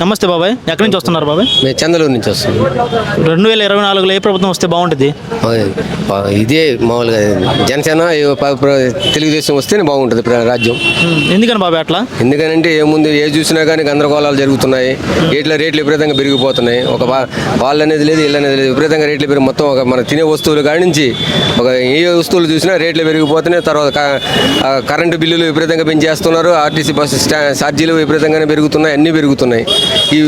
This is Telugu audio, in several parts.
నమస్తే బాబాయ్. ఎక్కడి నుంచి వస్తున్నారు బాబాయ్? మేము చందలూరు నుంచి వస్తాం రెండు వేల ఇరవై నాలుగులో ఏ ప్రభుత్వం వస్తే బాగుంటుంది? ఇదే మామూలుగా జనసేన తెలుగుదేశం వస్తేనే బాగుంటుంది రాజ్యం. ఎందుకని బాబాయ్ అట్లా? ఎందుకనంటే ఏముంది ఏ చూసినా కానీ గందరగోళాలు జరుగుతున్నాయి. రేట్ల రేట్లు విపరీతంగా పెరిగిపోతున్నాయి. ఒక వాళ్ళు అనేది లేదు వీళ్ళు అనేది లేదు. విపరీతంగా రేట్లు పెరిగి మొత్తం ఒక మన తినే వస్తువులు కాడి నుంచి ఒక ఏ వస్తువులు చూసినా రేట్లు పెరిగిపోతున్నాయి. తర్వాత కరెంటు బిల్లులు విపరీతంగా పెంచేస్తున్నారు. ఆర్టీసీ బస్సు ఛార్జీలు విపరీతంగానే పెరుగుతున్నాయి. అన్నీ పెరుగుతున్నాయి. ఈ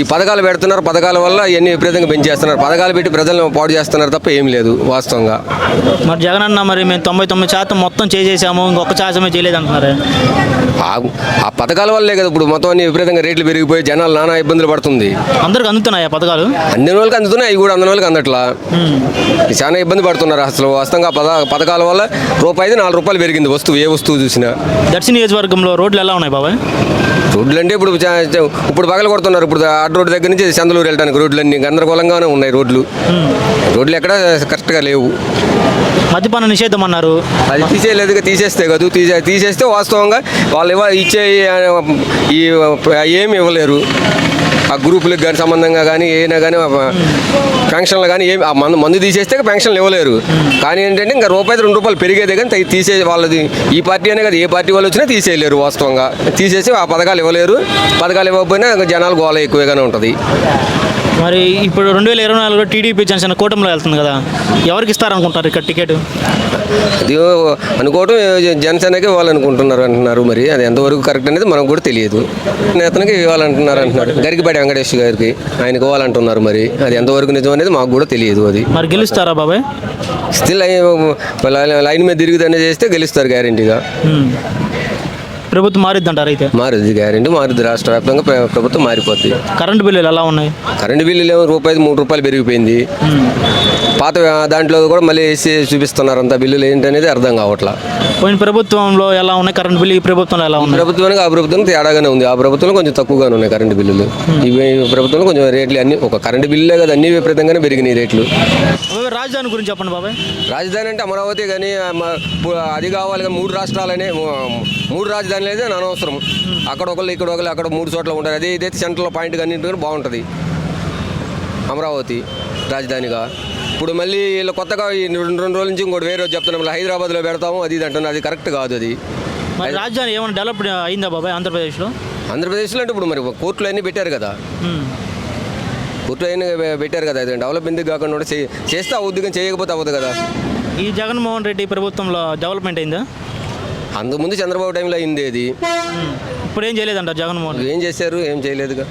ఈ పథకాలు పెడుతున్నారు. పథకాల వల్ల ఇవన్నీ విపరీతంగా పెంచేస్తున్నారు. పథకాలు పెట్టి ప్రజలను పాడు చేస్తున్నారు తప్ప ఏం లేదు వాస్తవంగా. మరి జగన్ అన్న మరి మేము తొంభై తొమ్మిది శాతం మొత్తం చేసేసాము. ఇంకొక శాతమే చేయలేదు అంటున్నారు ఆ పథకాల వల్లే కదా ఇప్పుడు మొత్తం అన్ని విపరీతంగా రేట్లు పెరిగిపోయి జనాలు నానా ఇబ్బందులు పడుతుంది. అందరికి అందుతున్నాయి ఆ పథకాలు? అందిన వాళ్ళకి అందుతున్నాయి. కూడా అందిన వాళ్ళకి అందట్లా. చాలా ఇబ్బంది పడుతున్నారు అసలు. వాస్తవంగా పథకాల వల్ల రూపాయి నాలుగు రూపాయలు పెరిగింది. వస్తువు ఏ వస్తువు చూసినా. దర్శి నియోజకవర్గంలో రోడ్లు ఎలా ఉన్నాయి బాబాయ్? రోడ్లు అంటే ఇప్పుడు ఇప్పుడు పగల కొడుతున్నారు. ఇప్పుడు ఆట రోడ్డు దగ్గర నుంచి చందలూరు వెళ్ళడానికి రోడ్లు అన్ని గందరగోళంగానే ఉన్నాయి రోడ్లు. రోడ్లు ఎక్కడ కరెక్ట్గా లేవు. మద్యపాన నిషేధం అన్నారు. అది తీసేయలేదుగా తీసేస్తే కాదు. తీసే తీసేస్తే వాస్తవంగా వాళ్ళు ఇవ్వ ఇచ్చే ఈ ఏమి ఇవ్వలేరు. ఆ గ్రూపులకు కానీ సంబంధంగా కానీ ఏమైనా కానీ పెన్షన్లు కానీ ఏమి ఆ మందు మందు తీసేస్తే పెన్షన్లు ఇవ్వలేరు. కానీ ఏంటంటే ఇంకా రూపాయి రెండు రూపాయలు పెరిగేదే కానీ తీసే వాళ్ళది ఈ పార్టీ అనే కదా ఏ పార్టీ వాళ్ళు వచ్చినా తీసేయలేరు వాస్తవంగా. తీసేసి ఆ పథకాలు ఇవ్వలేరు. పథకాలు ఇవ్వకపోయినా ఇంకా జనాలు గోల ఎక్కువగానే ఉంటుంది. మరి ఇప్పుడు రెండు వేల ఇరవై నాలుగులో టీడీపీ జనసేన కూటమిలో వెళ్తుంది కదా ఎవరికి ఇస్తారనుకుంటారు ఇక్కడ టికెట్? అది అనుకోవటం జనసేనకి ఇవ్వాలనుకుంటున్నారు అంటున్నారు మరి. అది ఎంతవరకు కరెక్ట్ అనేది మనకు కూడా తెలియదు. నేతనికి ఇవ్వాలంటున్నారు అంటున్నారు. గరికిపాటి వెంకటేష్ గారికి ఆయనకి ఇవ్వాలంటున్నారు మరి. అది ఎంతవరకు నిజం అనేది మాకు కూడా తెలియదు అది. మరి గెలుస్తారా బాబాయ్? స్టిల్ లైన్ మీద తిరుగుదనే చేస్తే గెలుస్తారు గ్యారంటీగా. ప్రభుత్వం మారిద్ది అంటారు అయితే? మారుద్ది గ్యారంటీ మారుద్ది. రాష్ట్ర వ్యాప్తంగా ప్ర- ప్రభుత్వం మారిపోద్ది. కరెంటు బిల్లులు ఎలా ఉన్నాయి? కరెంటు బిల్లులు ఏమో రూపాయి మూడు రూపాయలు పెరిగిపోయింది. పాత దాంట్లో కూడా మళ్ళీ వేసి చూపిస్తున్నారు అంత బిల్లులు ఏంటనేది అర్థం కావట్లా. పోయిన ప్రభుత్వంలో ఎలా ఉన్నాయి? కరెంటు బిల్లు ఈ ప్రభుత్వంలో ఎలా ఉన్నాయి? ప్రభుత్వానికి ఆ ప్రభుత్వం తేడాగానే ఉంది. ఆ ప్రభుత్వంలో కొంచెం తక్కువగానే ఉన్నాయి కరెంటు బిల్లులు. ఇవి ప్రభుత్వంలో కొంచెం రేట్లు అన్ని ఒక కరెంటు బిల్లులే కదా అన్ని విపరీతంగానే పెరిగినాయి రేట్లు. బాబాయ్, రాజధాని గురించి చెప్పండి బాబాయ్. రాజధాని అంటే అమరావతి కానీ ఆ, మ- పు- అది కావాలి కానీ మూడు రాష్ట్రాలనే ము- మూడు రాజధానులు అయితే అనవసరం. అక్కడ ఒకళ్ళు ఇక్కడ ఒకళ్ళు అక్కడ మూడు చోట్ల ఉంటారు. అదే ఇదైతే సెంట్రల్ పాయింట్ కానీ బాగుంటుంది. అమరావతి రాజధానిగా. ఇప్పుడు మళ్ళీ వీళ్ళు కొత్తగా ఈ రెండు రెండు రోజుల నుంచి ఇంకోటి వేరే రోజు చెప్తున్నాం. మళ్ళీ హైదరాబాద్లో పెడతాము. అది ఇది అంటున్నారు. అది కరెక్ట్ కాదు అది. రాజధాని ఏమైనా డెవలప్ అయిందా బాబాయ్ ఆంధ్రప్రదేశ్లో? ఆంధ్రప్రదేశ్లో అంటే ఇప్పుడు మరి కోర్టులు అన్నీ పెట్టారు కదా. ఉమ్. కోర్టులు అన్నీ పెట్టారు కదా. అది డెవలప్ ఎందుకు కాకుండా చేస్తే అవుద్ది కానీ చేయకపోతే అవ్వదు కదా. ఈ జగన్మోహన్ రెడ్డి ప్రభుత్వంలో డెవలప్మెంట్ అయిందా? అంతకుముందు చంద్రబాబు టైంలో అయింది అది. ఇప్పుడు ఏం చేయలేదంట జగన్మోహన్ ఏం చేశారు ఏం చేయలేదుగా.